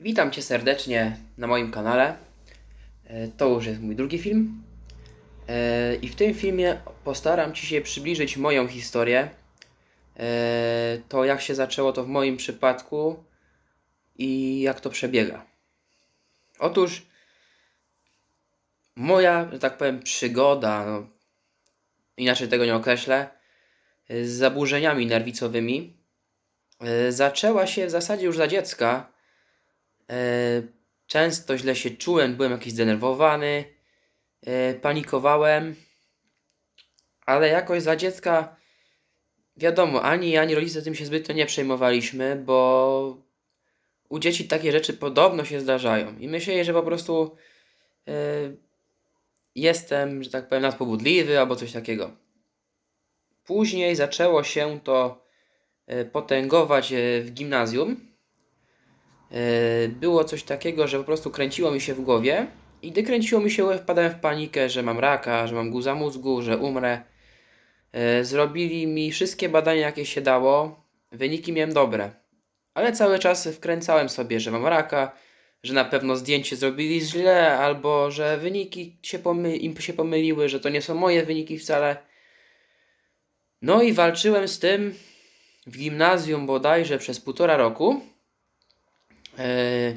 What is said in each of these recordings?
Witam Cię serdecznie na moim kanale. E, To już jest mój drugi film. E, I w tym filmie postaram Ci się przybliżyć moją historię. E, To jak się zaczęło to w moim przypadku i jak to przebiega. Otóż moja, że tak powiem, przygoda, no, inaczej tego nie określę, z zaburzeniami nerwicowymi zaczęła się w zasadzie już za dziecka. E, Często źle się czułem, byłem jakiś zdenerwowany, e, panikowałem, ale jakoś za dziecka, wiadomo, ani ja, ani rodzice tym się zbytnio nie przejmowaliśmy, bo u dzieci takie rzeczy podobno się zdarzają. I myślę, że po prostu e, jestem, że tak powiem, nadpobudliwy albo coś takiego. Później zaczęło się to potęgować w gimnazjum. E, Było coś takiego, że po prostu kręciło mi się w głowie i gdy kręciło mi się, wpadałem w panikę, że mam raka, że mam guza mózgu, że umrę. E, Zrobili mi wszystkie badania, jakie się dało. Wyniki miałem dobre. Ale cały czas wkręcałem sobie, że mam raka, że na pewno zdjęcie zrobili źle, albo że wyniki się pomy- im się pomyliły, że to nie są moje wyniki wcale. No i walczyłem z tym w gimnazjum bodajże przez półtora roku. E,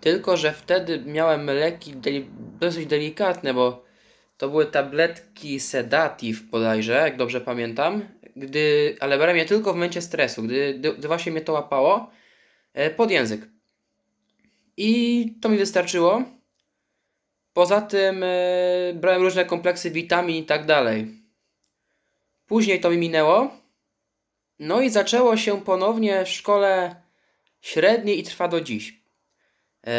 tylko, że wtedy miałem leki deli- dosyć delikatne, bo to były tabletki sedative bodajże, jak dobrze pamiętam, gdy, ale brałem je tylko w momencie stresu, gdy, gdy, gdy właśnie mnie to łapało e, pod język. I to mi wystarczyło. Poza tym e, brałem różne kompleksy witamin i tak dalej. Później to mi minęło. No i zaczęło się ponownie w szkole średniej i trwa do dziś. E,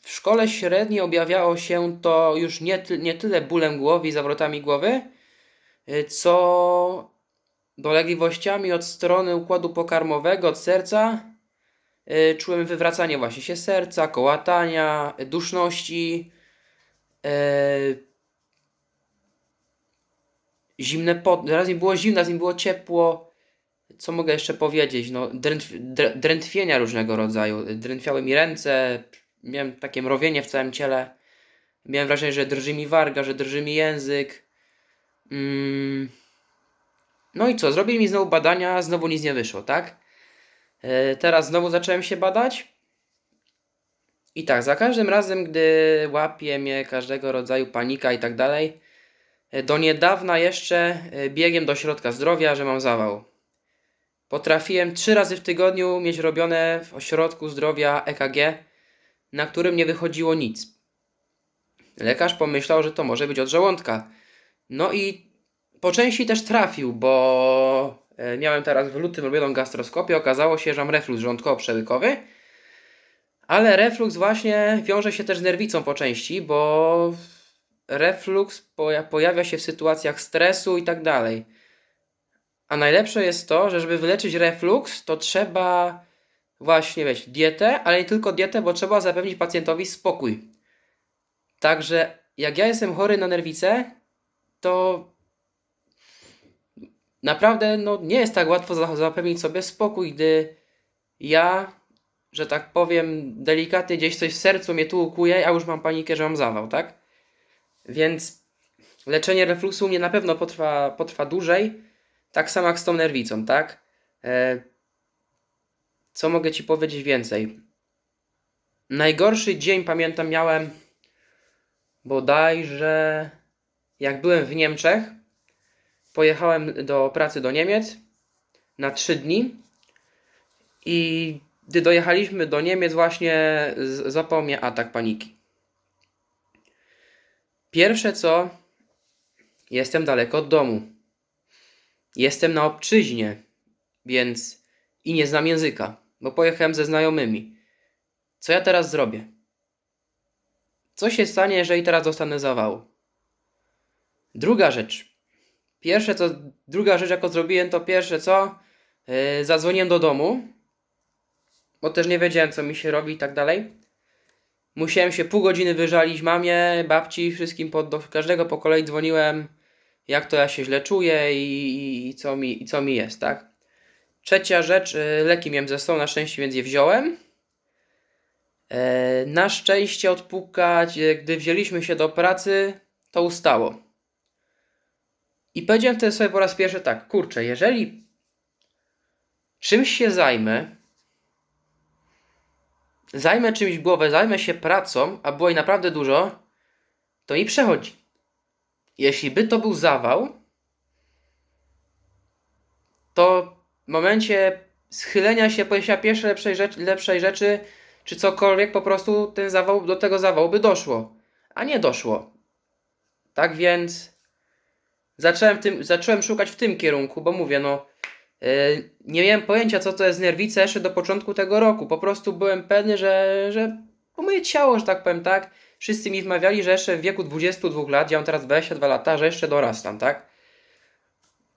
W szkole średniej objawiało się to już nie, ty, nie tyle bólem głowy i zawrotami głowy, e, co dolegliwościami od strony układu pokarmowego, od serca. E, Czułem wywracanie właśnie się serca, kołatania, duszności, zimne pot, raz mi było zimno, raz mi było ciepło. Co mogę jeszcze powiedzieć? No, drętw, dr, drętwienia różnego rodzaju. Drętwiały mi ręce, miałem takie mrowienie w całym ciele. Miałem wrażenie, że drży mi warga, że drży mi język. Mm. No i co? Zrobili mi znowu badania, znowu nic nie wyszło, tak? E, teraz znowu zacząłem się badać. I tak, za każdym razem, gdy łapie mnie każdego rodzaju panika i tak dalej, e, do niedawna jeszcze e, biegiem do środka zdrowia, że mam zawał. Potrafiłem trzy razy w tygodniu mieć robione w ośrodku zdrowia EKG, na którym nie wychodziło nic. Lekarz pomyślał, że to może być od żołądka. No i po części też trafił, bo e, miałem teraz w lutym robioną gastroskopię. Okazało się, że mam reflux żołądkowo-przełykowy. Ale reflux właśnie wiąże się też z nerwicą po części, bo reflux poja- pojawia się w sytuacjach stresu i tak dalej. A najlepsze jest to, że żeby wyleczyć reflux, to trzeba właśnie mieć dietę, ale nie tylko dietę, bo trzeba zapewnić pacjentowi spokój. Także jak ja jestem chory na nerwicę, to naprawdę no, nie jest tak łatwo za- zapewnić sobie spokój, gdy ja, że tak powiem, delikatnie gdzieś coś w sercu mnie tu ukuje, a już mam panikę, że mam zawał, tak? Więc leczenie refluksu u mnie na pewno potrwa, potrwa dłużej, tak samo jak z tą nerwicą, tak? E, co mogę Ci powiedzieć więcej? Najgorszy dzień, pamiętam, miałem bodajże jak byłem w Niemczech. Pojechałem do pracy do Niemiec na trzy dni i gdy dojechaliśmy do Niemiec właśnie złapał mnie atak paniki. Pierwsze co, jestem daleko od domu. Jestem na obczyźnie, więc i nie znam języka, bo pojechałem ze znajomymi. Co ja teraz zrobię? Co się stanie, jeżeli teraz dostanę zawału? Druga rzecz. Pierwsze co, druga rzecz, jaką zrobiłem, to pierwsze co, yy, zadzwoniłem do domu, bo też nie wiedziałem, co mi się robi i tak dalej. Musiałem się pół godziny wyżalić mamie, babci, wszystkim, po, do każdego po kolei dzwoniłem, jak to ja się źle czuję i, i, i, co, mi, i co mi jest, tak? Trzecia rzecz, y, leki miałem ze sobą na szczęście, więc je wziąłem. E, na szczęście odpukać, e, gdy wzięliśmy się do pracy, to ustało. I powiedziałem wtedy sobie po raz pierwszy tak, kurczę, jeżeli czymś się zajmę, zajmę czymś głowę, zajmę się pracą, a było jej naprawdę dużo, to mi przechodzi. Jeśli by to był zawał, to w momencie schylenia się, pojęcia pierwszej lepszej rzeczy, lepszej rzeczy, czy cokolwiek, po prostu ten zawał, do tego zawału by doszło. A nie doszło. Tak więc zacząłem, tym, zacząłem szukać w tym kierunku, bo mówię, no yy, nie miałem pojęcia, co to jest nerwica jeszcze do początku tego roku. Po prostu byłem pewny, że, że moje ciało, że tak powiem, tak. Wszyscy mi wmawiali, że jeszcze w wieku 22 lat, ja mam teraz 22 lata, że jeszcze dorastam, tak?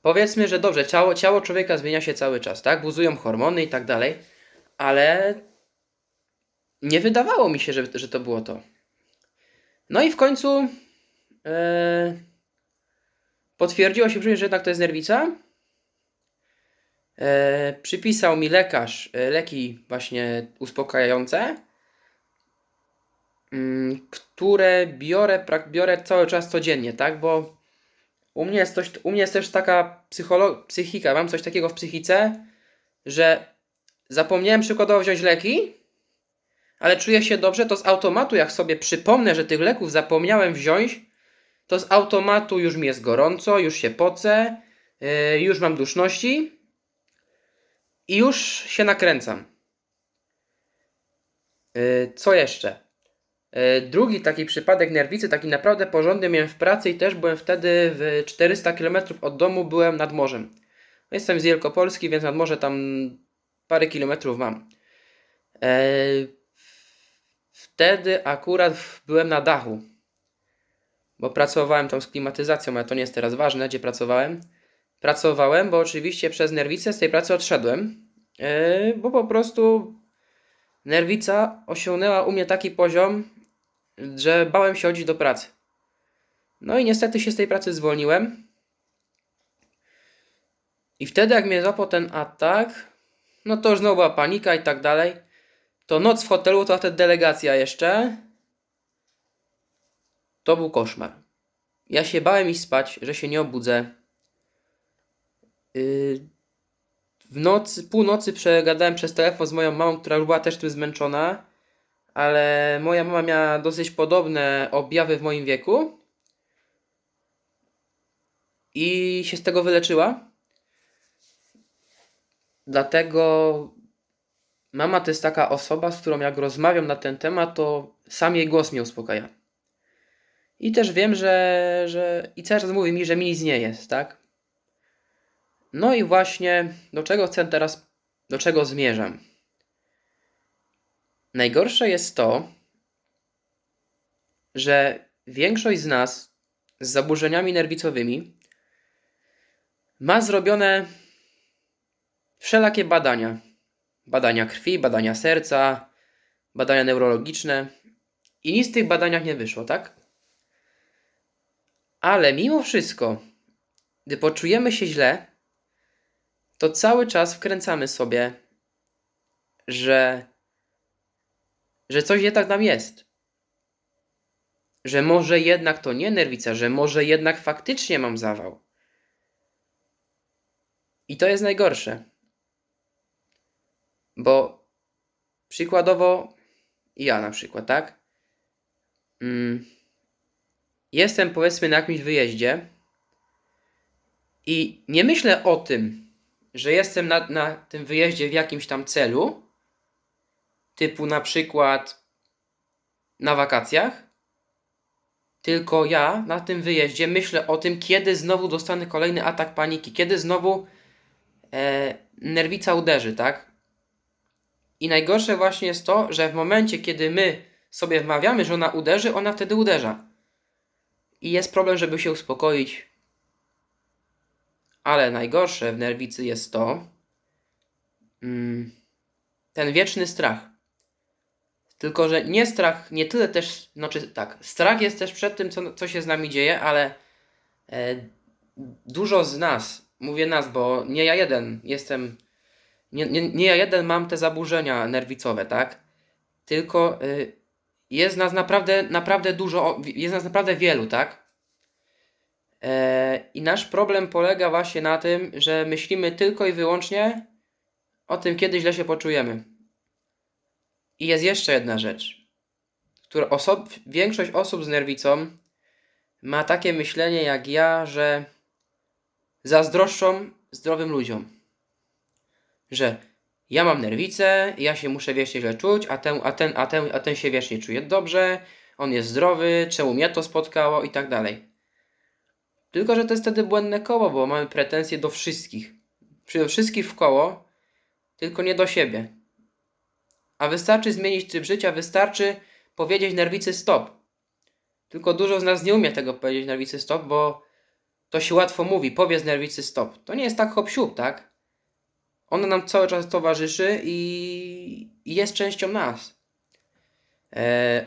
Powiedzmy, że dobrze, ciało, ciało człowieka zmienia się cały czas, tak? Buzują hormony i tak dalej, ale nie wydawało mi się, że, że to było to. No i w końcu e, potwierdziło się, że jednak to jest nerwica. E, przypisał mi lekarz e, leki właśnie uspokajające, które biorę, biorę cały czas codziennie, tak? Bo u mnie jest, coś, u mnie jest też taka psycholo- psychika, mam coś takiego w psychice, że zapomniałem przykładowo wziąć leki, ale czuję się dobrze, to z automatu, jak sobie przypomnę, że tych leków zapomniałem wziąć, to z automatu już mi jest gorąco, już się pocę, yy, już mam duszności i już się nakręcam. Yy, co jeszcze? Yy, drugi taki przypadek nerwicy, taki naprawdę porządny miałem w pracy i też byłem wtedy w 400 km od domu, byłem nad morzem. Jestem z Wielkopolski, więc nad morze tam parę kilometrów mam. Yy, Wtedy akurat byłem na dachu, bo pracowałem tam z klimatyzacją, ale to nie jest teraz ważne, gdzie pracowałem. Pracowałem, bo oczywiście przez nerwicę z tej pracy odszedłem, yy, bo po prostu nerwica osiągnęła u mnie taki poziom, że bałem się chodzić do pracy. No i niestety się z tej pracy zwolniłem. I wtedy, jak mnie złapał ten atak, no to już znowu była panika i tak dalej to noc w hotelu, to wtedy delegacja jeszcze. To był koszmar. Ja się bałem iść spać, że się nie obudzę. Yy, w nocy, północy przegadałem przez telefon z moją mamą, która już była też tym zmęczona, ale moja mama miała dosyć podobne objawy w moim wieku i się z tego wyleczyła. Dlatego Mama to jest taka osoba, z którą jak rozmawiam na ten temat, to sam jej głos mnie uspokaja. I też wiem, że, że i cały czas mówi mi, że mi nic nie jest, tak? No i właśnie do czego chcę teraz, do czego zmierzam. Najgorsze jest to, że większość z nas z zaburzeniami nerwicowymi ma zrobione wszelakie badania badania krwi, badania serca, badania neurologiczne i nic z tych badaniach nie wyszło, tak? Ale mimo wszystko, gdy poczujemy się źle, to cały czas wkręcamy sobie, że, że coś tak nam jest. Że może jednak to nie nerwica, że może jednak faktycznie mam zawał. I to jest najgorsze. Bo przykładowo ja na przykład, tak? Mm, jestem powiedzmy na jakimś wyjeździe i nie myślę o tym, że jestem na, na tym wyjeździe w jakimś tam celu, typu na przykład na wakacjach, tylko ja na tym wyjeździe myślę o tym, kiedy znowu dostanę kolejny atak paniki, kiedy znowu e, nerwica uderzy, tak? I najgorsze właśnie jest to, że w momencie, kiedy my sobie wmawiamy, że ona uderzy, ona wtedy uderza. I jest problem, żeby się uspokoić. Ale najgorsze w nerwicy jest to, mm, ten wieczny strach. Tylko, że nie strach, nie tyle też, znaczy tak, strach jest też przed tym, co, co się z nami dzieje, ale e, dużo z nas, mówię nas, bo nie ja jeden jestem nie, nie, nie ja jeden mam te zaburzenia nerwicowe, tak? tylko y, jest nas naprawdę, naprawdę dużo, jest nas naprawdę wielu, tak? E, I nasz problem polega właśnie na tym, że myślimy tylko i wyłącznie o tym, kiedy źle się poczujemy. I jest jeszcze jedna rzecz, która oso- większość osób z nerwicą ma takie myślenie jak ja, że zazdroszczą zdrowym ludziom. Że ja mam nerwicę, ja się muszę wiecznie źle czuć, a ten, a, ten, a, ten, a ten się wiecznie czuje dobrze, on jest zdrowy, czemu mnie to spotkało i tak dalej. Tylko, że to jest wtedy błędne koło, bo mamy pretensje do wszystkich. Do wszystkich w koło, tylko nie do siebie. A wystarczy zmienić tryb życia, wystarczy powiedzieć nerwicy stop. Tylko dużo z nas nie umie tego powiedzieć nerwicy stop, bo to się łatwo mówi, powiedz nerwicy stop. To nie jest tak hop siup, tak? Ona nam cały czas towarzyszy i jest częścią nas. E,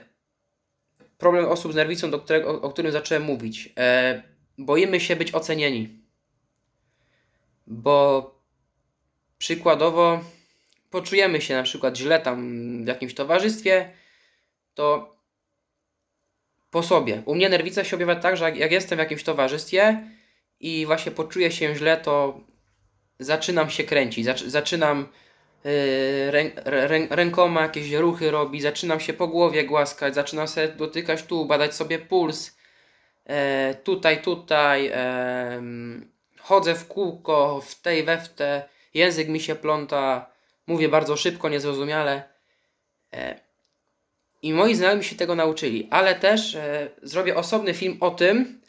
problem osób z nerwicą, do którego, o, o którym zacząłem mówić. E, boimy się być ocenieni. Bo przykładowo poczujemy się na przykład źle tam w jakimś towarzystwie, to po sobie. U mnie nerwica się objawia tak, że jak, jestem w jakimś towarzystwie i właśnie poczuję się źle, to zaczynam się kręcić, zac zaczynam yy, rę rę rękoma jakieś ruchy robić, zaczynam się po głowie głaskać, zaczynam sobie dotykać tu, badać sobie puls, e, tutaj, tutaj, e, chodzę w kółko, w tej, we w te, język mi się pląta, mówię bardzo szybko, niezrozumiale. E, I moi znajomi się tego nauczyli, ale też e, zrobię osobny film o tym,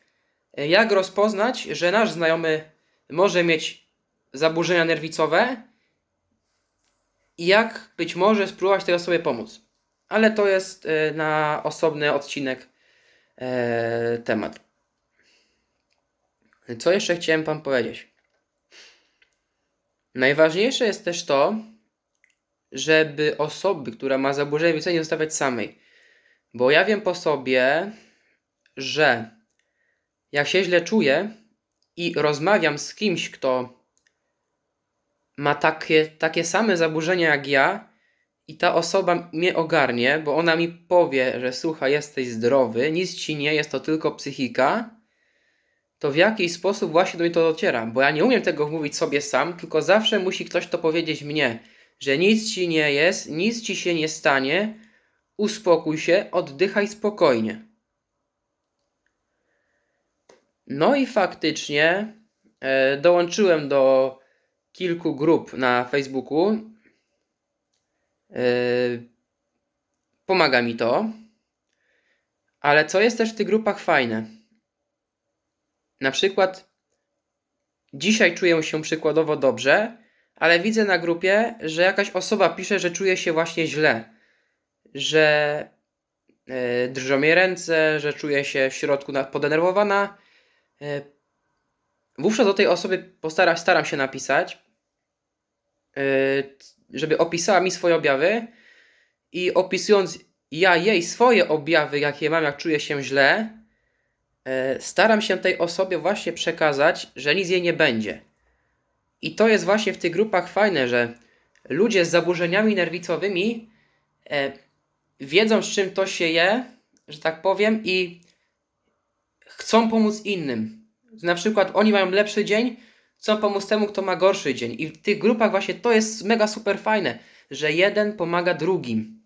e, jak rozpoznać, że nasz znajomy może mieć zaburzenia nerwicowe i jak być może spróbować tej osobie pomóc. Ale to jest na osobny odcinek temat. Co jeszcze chciałem Wam powiedzieć? Najważniejsze jest też to, żeby osoby, która ma zaburzenie nerwicowe, nie zostawiać samej. Bo ja wiem po sobie, że jak się źle czuję i rozmawiam z kimś, kto ma takie, takie same zaburzenia jak ja, i ta osoba mnie ogarnie, bo ona mi powie, że słuchaj, jesteś zdrowy, nic ci nie jest, to tylko psychika, to w jakiś sposób właśnie do mnie to dociera, bo ja nie umiem tego mówić sobie sam, tylko zawsze musi ktoś to powiedzieć mnie, że nic ci nie jest, nic ci się nie stanie, uspokój się, oddychaj spokojnie. No i faktycznie e, dołączyłem do kilku grup na Facebooku. E, pomaga mi to. Ale co jest też w tych grupach fajne? Na przykład dzisiaj czuję się przykładowo dobrze, ale widzę na grupie, że jakaś osoba pisze, że czuje się właśnie źle, że yy, drżą jej ręce, że czuje się w środku podenerwowana. Yy, wówczas do tej osoby postaram, staram się napisać, yy, żeby opisała mi swoje objawy i opisując ja jej swoje objawy, jakie mam, jak czuję się źle, staram się tej osobie właśnie przekazać, że nic jej nie będzie. I to jest właśnie w tych grupach fajne, że ludzie z zaburzeniami nerwicowymi e, wiedzą, z czym to się je, że tak powiem, i chcą pomóc innym. Na przykład oni mają lepszy dzień, chcą pomóc temu, kto ma gorszy dzień. I w tych grupach właśnie to jest mega super fajne, że jeden pomaga drugim.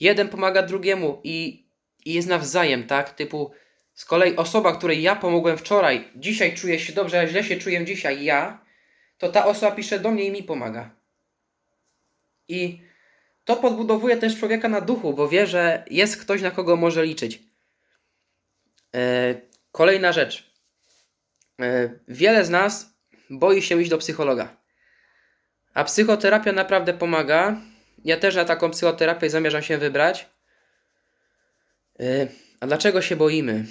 Jeden pomaga drugiemu i, i jest nawzajem, tak? Typu z kolei osoba, której ja pomogłem wczoraj, dzisiaj czuje się dobrze, a źle się czuję dzisiaj ja, to ta osoba pisze do mnie i mi pomaga. I to podbudowuje też człowieka na duchu, bo wie, że jest ktoś, na kogo może liczyć. E, kolejna rzecz. E, wiele z nas boi się iść do psychologa. A psychoterapia naprawdę pomaga. Ja też na taką psychoterapię zamierzam się wybrać. E, a dlaczego się boimy?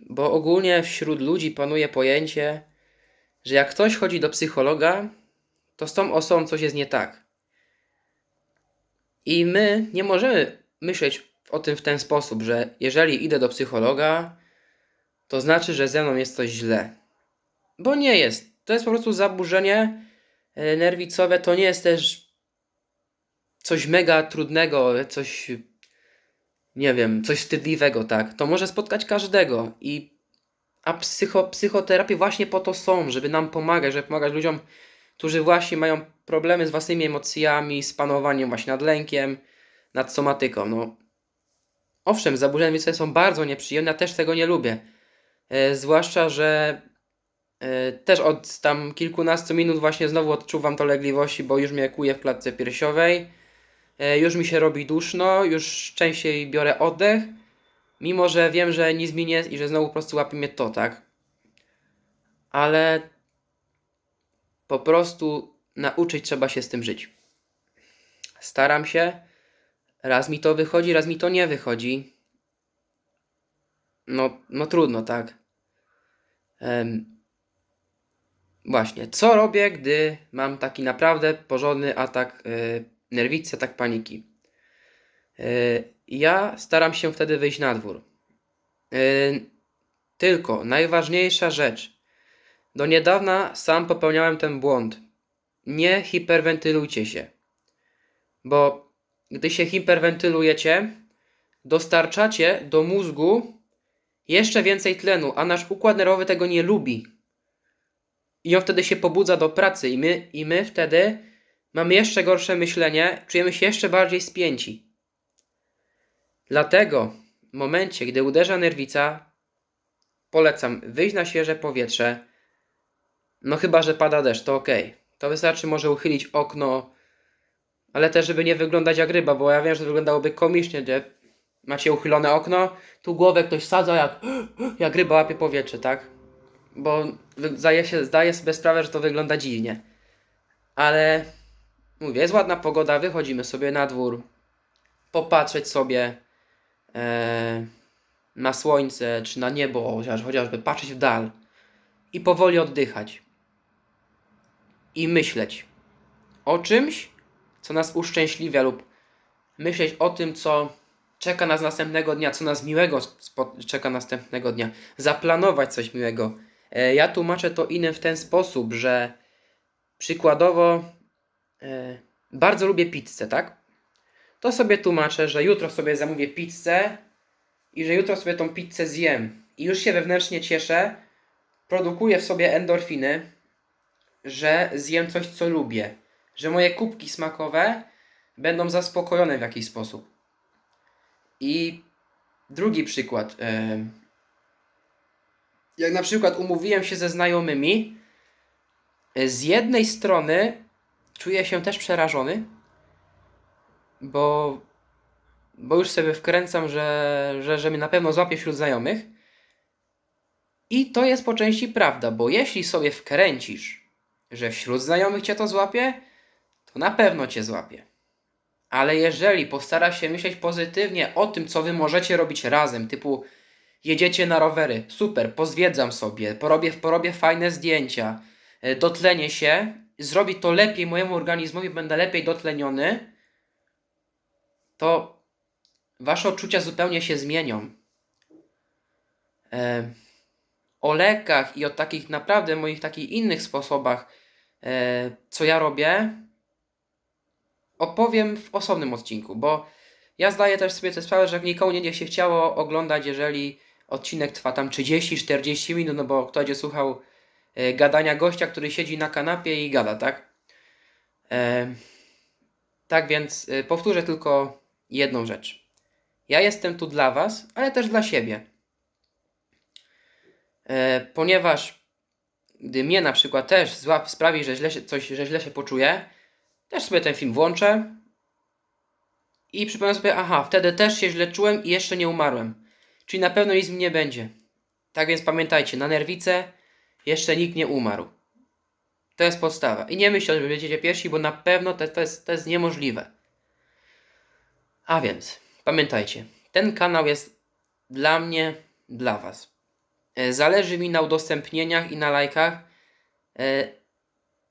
Bo ogólnie wśród ludzi panuje pojęcie, że jak ktoś chodzi do psychologa, to z tą osobą coś jest nie tak. I my nie możemy myśleć o tym w ten sposób, że jeżeli idę do psychologa, to znaczy, że ze mną jest coś źle. Bo nie jest. To jest po prostu zaburzenie e, nerwicowe, to nie jest też coś mega trudnego, coś, nie wiem, coś wstydliwego, tak, to może spotkać każdego. I, a psycho, psychoterapie właśnie po to są, żeby nam pomagać, żeby pomagać ludziom, którzy właśnie mają problemy z własnymi emocjami, z panowaniem właśnie nad lękiem, nad somatyką. No, owszem, zaburzenia nerwicowe są bardzo nieprzyjemne, ja też tego nie lubię. E, zwłaszcza, że e, też od tam kilkunastu minut właśnie znowu odczuwam dolegliwości, bo już mnie kuje w klatce piersiowej, e, już mi się robi duszno, już częściej biorę oddech, mimo że wiem, że nic mi nie jest i że znowu po prostu łapie mnie to, tak? Ale po prostu nauczyć trzeba się z tym żyć. Staram się, raz mi to wychodzi, raz mi to nie wychodzi. No, no trudno, tak. Em, właśnie, co robię, gdy mam taki naprawdę porządny atak y, nerwicy, atak paniki? Ja staram się wtedy wyjść na dwór. Y, tylko najważniejsza rzecz. Do niedawna sam popełniałem ten błąd. Nie hiperwentylujcie się. Bo gdy się hiperwentylujecie, dostarczacie do mózgu jeszcze więcej tlenu, a nasz układ nerwowy tego nie lubi. I on wtedy się pobudza do pracy, i my, i my wtedy mamy jeszcze gorsze myślenie, czujemy się jeszcze bardziej spięci. Dlatego w momencie, gdy uderza nerwica, polecam wyjść na świeże powietrze. No chyba, że pada deszcz, to ok. To wystarczy może uchylić okno, ale też, żeby nie wyglądać jak ryba, bo ja wiem, że wyglądałoby komicznie, gdzie macie uchylone okno, tu głowę ktoś sadza jak, jak ryba łapie powietrze, tak? Bo zdaje, się, zdaje sobie sprawę, że to wygląda dziwnie. Ale mówię, jest ładna pogoda, wychodzimy sobie na dwór, popatrzeć sobie na słońce czy na niebo, chociaż, chociażby patrzeć w dal i powoli oddychać. I myśleć o czymś, co nas uszczęśliwia lub myśleć o tym, co czeka nas następnego dnia, co nas miłego czeka następnego dnia. Zaplanować coś miłego. E, ja tłumaczę to innym w ten sposób, że przykładowo e, bardzo lubię pizzę, tak? To sobie tłumaczę, że jutro sobie zamówię pizzę i że jutro sobie tą pizzę zjem. I już się wewnętrznie cieszę, produkuję w sobie endorfiny, że zjem coś, co lubię. Że moje kubki smakowe będą zaspokojone w jakiś sposób. I drugi przykład. em, Jak na przykład umówiłem się ze znajomymi, e, z jednej strony czuję się też przerażony, bo, bo już sobie wkręcam, że, że, że mnie na pewno złapie wśród znajomych. I to jest po części prawda, bo jeśli sobie wkręcisz, że wśród znajomych cię to złapie, to na pewno cię złapie. Ale jeżeli postarasz się myśleć pozytywnie o tym, co wy możecie robić razem, typu jedziecie na rowery, super, pozwiedzam sobie, porobię, porobię fajne zdjęcia, e, dotlenię się, zrobi to lepiej mojemu organizmowi, będę lepiej dotleniony, to wasze odczucia zupełnie się zmienią. E, o lekach i o takich naprawdę moich takich innych sposobach, e, co ja robię, opowiem w osobnym odcinku, bo ja zdaję też sobie tę sprawę, że nikomu nie będzie się chciało oglądać, jeżeli odcinek trwa tam 30-40 minut, no bo kto będzie słuchał e, gadania gościa, który siedzi na kanapie i gada, tak? Tak więc powtórzę tylko jedną rzecz. Ja jestem tu dla Was, ale też dla siebie. E, ponieważ gdy mnie na przykład też złap sprawi, że źle się, coś, że źle się poczuję, też sobie ten film włączę i przypomnę sobie, aha, wtedy też się źle czułem i jeszcze nie umarłem. Czyli na pewno nic mi nie będzie. Tak więc pamiętajcie, na nerwice jeszcze nikt nie umarł. To jest podstawa. I nie myślcie, że będziecie pierwsi, bo na pewno to, to, jest, to jest niemożliwe. A więc, pamiętajcie, ten kanał jest dla mnie, dla Was. E, Zależy mi na udostępnieniach i na lajkach. E,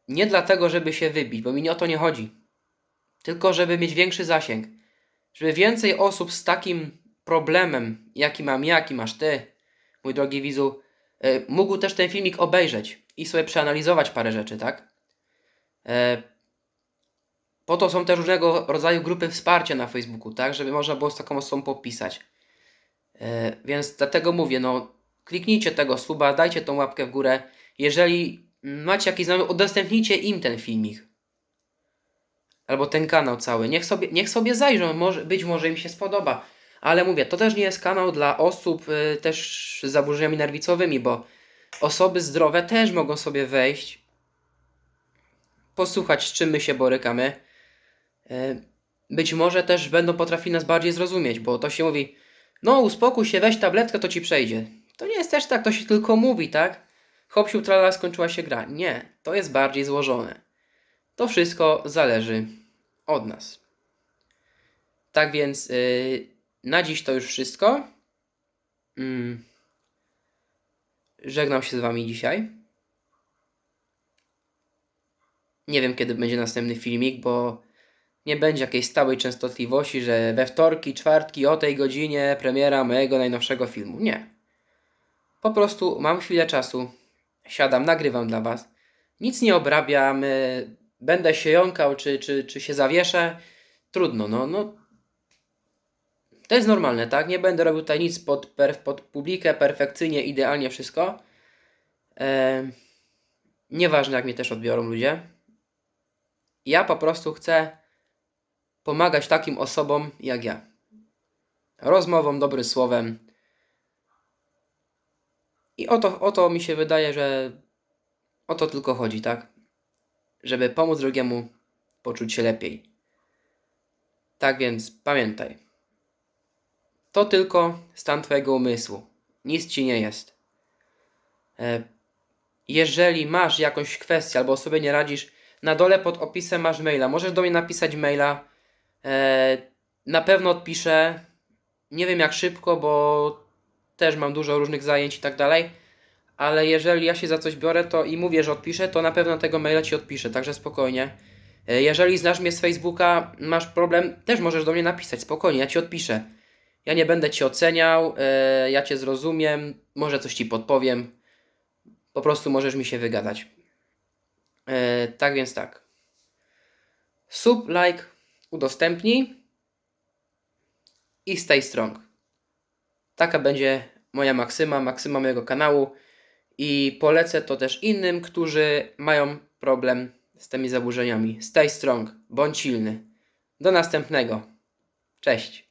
Nie dlatego, żeby się wybić, bo mi nie o to nie chodzi. Tylko, żeby mieć większy zasięg. Żeby więcej osób z takim problemem, jaki mam ja, jaki masz ty, mój drogi widzu, e, mógł też ten filmik obejrzeć i sobie przeanalizować parę rzeczy, tak? Po to są też różnego rodzaju grupy wsparcia na Facebooku, tak, żeby można było z taką osobą popisać. E, więc dlatego mówię, no kliknijcie tego suba, dajcie tą łapkę w górę. Jeżeli macie jakiś znajomy, udostępnijcie im ten filmik. Albo ten kanał cały. Niech sobie, niech sobie zajrzą, może, być może im się spodoba. Ale mówię, to też nie jest kanał dla osób y, też z zaburzeniami nerwicowymi, bo osoby zdrowe też mogą sobie wejść, posłuchać, z czym my się borykamy. Y, być może też będą potrafili nas bardziej zrozumieć, bo to się mówi, no uspokój się, weź tabletkę, to ci przejdzie. To nie jest też tak, to się tylko mówi, tak? Hop, siu, tralala, skończyła się gra. Nie, to jest bardziej złożone. To wszystko zależy od nas. Tak więc yy, na dziś to już wszystko. Mm. Żegnam się z Wami dzisiaj. Nie wiem, kiedy będzie następny filmik, bo nie będzie jakiejś stałej częstotliwości, że we wtorki, czwartki o tej godzinie premiera mojego najnowszego filmu. Nie. Po prostu mam chwilę czasu, siadam, nagrywam dla Was. Nic nie obrabiam, y, będę się jąkał, czy, czy, czy się zawieszę. Trudno, no, no. To jest normalne, tak? Nie będę robił tutaj nic pod, per, pod publikę, perfekcyjnie, idealnie wszystko. E, nieważne, jak mnie też odbiorą ludzie. Ja po prostu chcę pomagać takim osobom jak ja. Rozmową, dobrym słowem. I o to, o to mi się wydaje, że o to tylko chodzi, tak? Żeby pomóc drugiemu poczuć się lepiej. Tak więc pamiętaj. To tylko stan Twojego umysłu. Nic Ci nie jest. E, Jeżeli masz jakąś kwestię albo sobie nie radzisz, na dole pod opisem masz maila. Możesz do mnie napisać maila. E, Na pewno odpiszę. Nie wiem jak szybko, bo też mam dużo różnych zajęć i tak dalej. Ale jeżeli ja się za coś biorę to i mówię, że odpiszę, to na pewno tego maila Ci odpiszę, także spokojnie. E, Jeżeli znasz mnie z Facebooka, masz problem, też możesz do mnie napisać, spokojnie, ja Ci odpiszę. Ja nie będę Ci oceniał, e, ja Cię zrozumiem, może coś Ci podpowiem. Po prostu możesz mi się wygadać. Tak więc tak. Sub, like, udostępnij i stay strong. Taka będzie moja maksyma, maksyma mojego kanału i polecę to też innym, którzy mają problem z tymi zaburzeniami. Stay strong, bądź silny. Do następnego. Cześć.